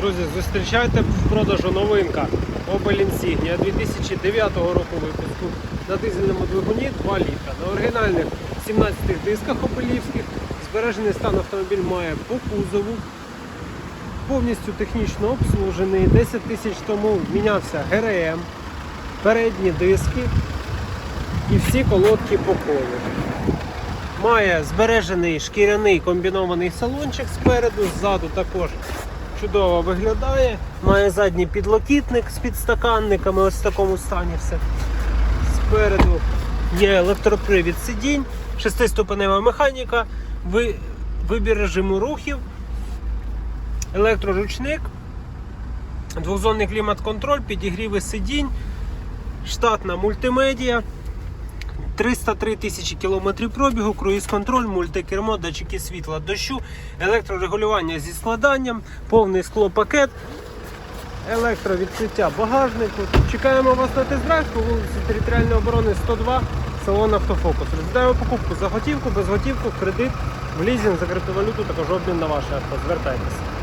Друзі, зустрічайте в продажу новинка Opel Insignia 2009 року випуску на дизельному двигуні 2 літра. На оригінальних 17 дисках опелівських. Збережений стан автомобіль має по кузову. Повністю технічно обслужений. 10 тисяч тому мінявся ГРМ, передні диски і всі колодки по колу. Має збережений шкіряний комбінований салончик спереду, ззаду також чудово виглядає. Має задній підлокітник з підстаканниками, ось в такому стані все. Спереду є електропривід сидінь, шестиступенева механіка, ви- вибір режиму рухів, електроручник, двохзонний клімат-контроль, підігріви сидінь, штатна мультимедіа. 303 тисячі кілометрів пробігу, круїз-контроль, мультикермо, датчики світла, дощу, електрорегулювання зі складанням, повний склопакет, електровідкриття багажнику. Чекаємо вас на тест-драйв по вулиці Територіальної оборони 102, салон Автофокус. Розглядаємо покупку за готівку, без готівку, кредит, в лізинг, за криптовалюту, також обмін на ваше авто. Звертайтеся.